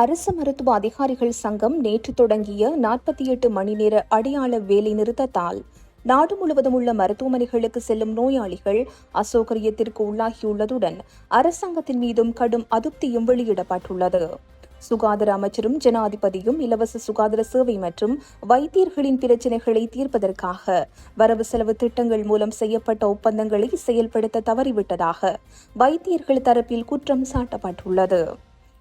அரசு மருத்துவ அதிகாரிகள் சங்கம் நேற்று தொடங்கிய நாற்பத்தி எட்டு மணி நேர அடையாள வேலை நிறுத்தத்தால் நாடு முழுவதும் உள்ள மருத்துவமனைகளுக்கு செல்லும் நோயாளிகள் அசௌகரியத்திற்கு உள்ளாகியுள்ளதுடன் அரசாங்கத்தின் மீதும் கடும் அதிருப்தியும் வெளியிடப்பட்டுள்ளது. சுகாதார அமைச்சரும் ஜனாதிபதியும் இலவச சுகாதார சேவை மற்றும் வைத்தியர்களின் பிரச்சினைகளை தீர்ப்பதற்காக வரவு செலவு திட்டங்கள் மூலம் செய்யப்பட்ட ஒப்பந்தங்களை செயல்படுத்த தவறிவிட்டதாக வைத்தியர்கள் தரப்பில் குற்றம் சாட்டப்பட்டுள்ளது.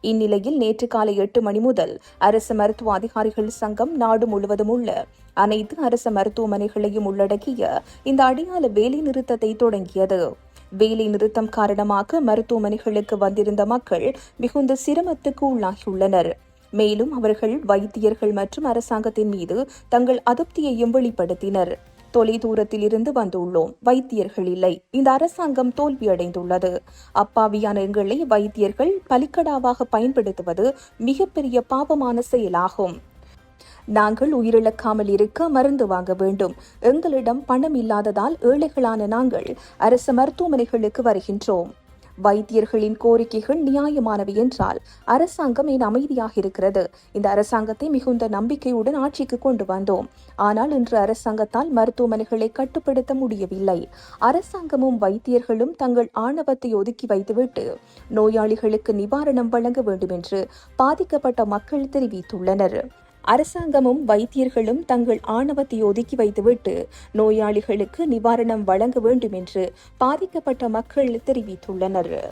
இந்நிலையில் நேற்று காலை எட்டு மணி முதல் அரசு மருத்துவ அதிகாரிகள் சங்கம் நாடு முழுவதும் உள்ள அனைத்து அரசு மருத்துவமனைகளையும் உள்ளடக்கிய இந்த அடையாள வேலை நிறுத்தத்தை தொடங்கியது. வேலை நிறுத்தம் காரணமாக மருத்துவமனைகளுக்கு வந்திருந்த மக்கள் மிகுந்த சிரமத்துக்கு உள்ளாகியுள்ளனர். மேலும் அவர்கள் வைத்தியர்கள் மற்றும் அரசாங்கத்தின் மீது தங்கள் அதிருப்தியையும் வெளிப்படுத்தினர். தொலை தூரத்தில் இருந்து வந்துள்ளோம். வைத்தியர்கள் இல்லை. இந்த அரசாங்கம் தோல்வியடைந்துள்ளது. அப்பாவியான எங்களை வைத்தியர்கள் பலிக்கடாவாக பயன்படுத்துவது மிகப்பெரிய பாவமான செயலாகும். நாங்கள் உயிரிழக்காமல் இருக்க மருந்து வாங்க வேண்டும். எங்களிடம் பணம் இல்லாததால் ஏழைகளான நாங்கள் அரசு மருத்துவமனைகளுக்கு வருகின்றோம். வைத்தியர்களின் கோரிக்கைகள் நியாயமானவை என்றால் அரசாங்கம் ஏன் அமைதியாக இருக்கிறது? இந்த அரசாங்கத்தை மிகுந்த நம்பிக்கையுடன் ஆட்சிக்கு கொண்டு வந்தோம். ஆனால் இன்று அரசாங்கத்தால் மருத்துவமனைகளை கட்டுப்படுத்த முடியவில்லை. அரசாங்கமும் வைத்தியர்களும் தங்கள் ஆணவத்தை ஒதுக்கி வைத்துவிட்டு நோயாளிகளுக்கு நிவாரணம் வழங்க வேண்டும் என்று பாதிக்கப்பட்ட மக்கள் தெரிவித்துள்ளனர். அரசாங்கமும் வைத்தியர்களும் தங்கள் ஆணவத்தை ஒதுக்கி வைத்துவிட்டு நோயாளிகளுக்கு நிவாரணம் வழங்க வேண்டும் என்று பாதிக்கப்பட்ட மக்கள் தெரிவித்துள்ளனர்.